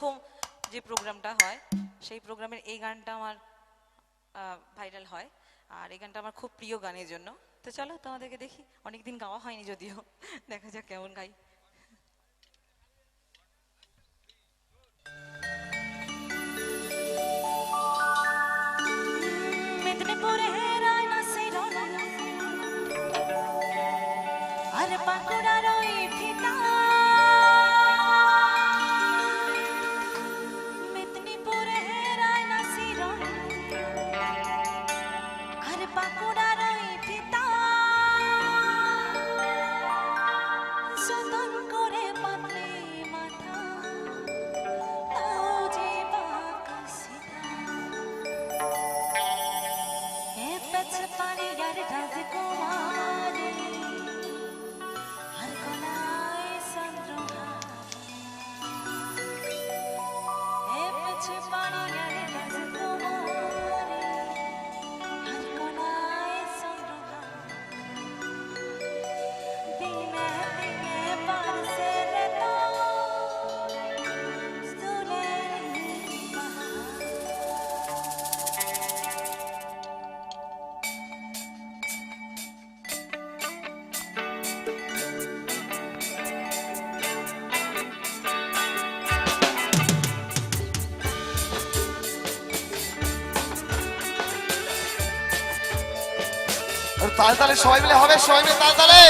প্রথম যে প্রোগ্রামটা হয়, সেই প্রোগ্রামের এই গানটা আমার ভাইরাল হয়। আর এই গানটা আমার খুব প্রিয় গানের জন্য। তো চলো তোমাদেরকে দেখি, অনেকদিন গাওয়া হয়নি যদিও। দেখা যাক কেমন গাই। তালে তালে সবাই মিলে হবে সবাই মিলে তালে তালে।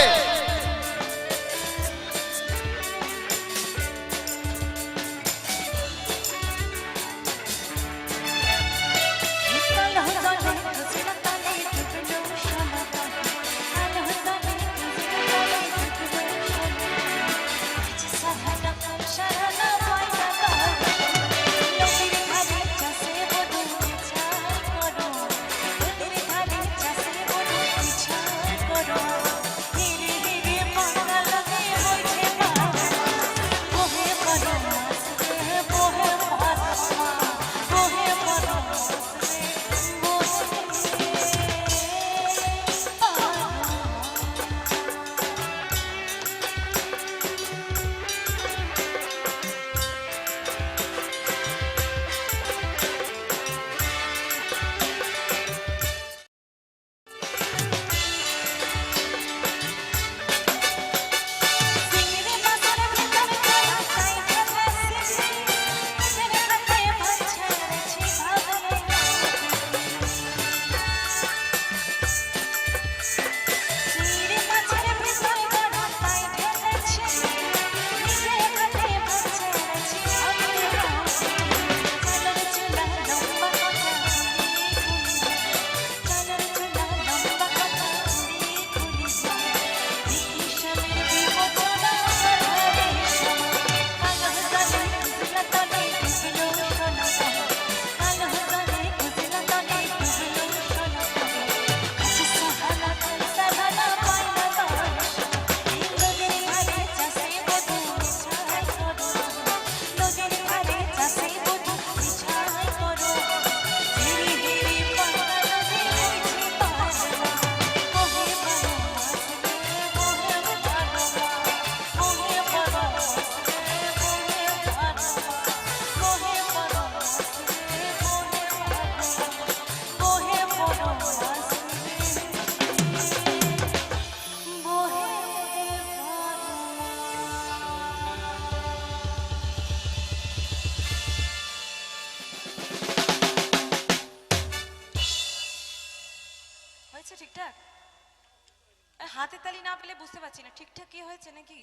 হাতে তালি না পেলে বুঝতে পারছি না ঠিকঠাক কি হয়েছে নাকি?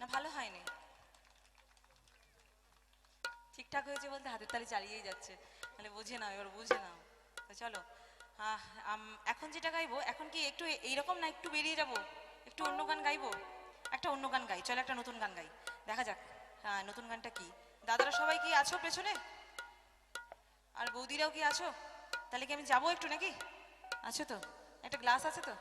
না ভালো হয়নি। ঠিকঠাক হয়েছে বলতে হাতের তালি চালিয়েই যাচ্ছে। মানে বুঝে নাও এবার বুঝে নাও। চলো আহ, এখন যেটা গাইবো এখন কি একটু এইরকম না একটু বেরিয়ে যাব? একটু অন্য গান গাইবো? একটা অন্য গান গাই চলো একটা নতুন গান গাই। দেখা যাক হ্যাঁ নতুন গানটা কি? দাদারা সবাই কি আছো পেছনে? আর বৌদিরাও কি আছো? তাহলে কি আমি যাব একটু নাকি? আছো তো? একটা গ্লাস আছে তো?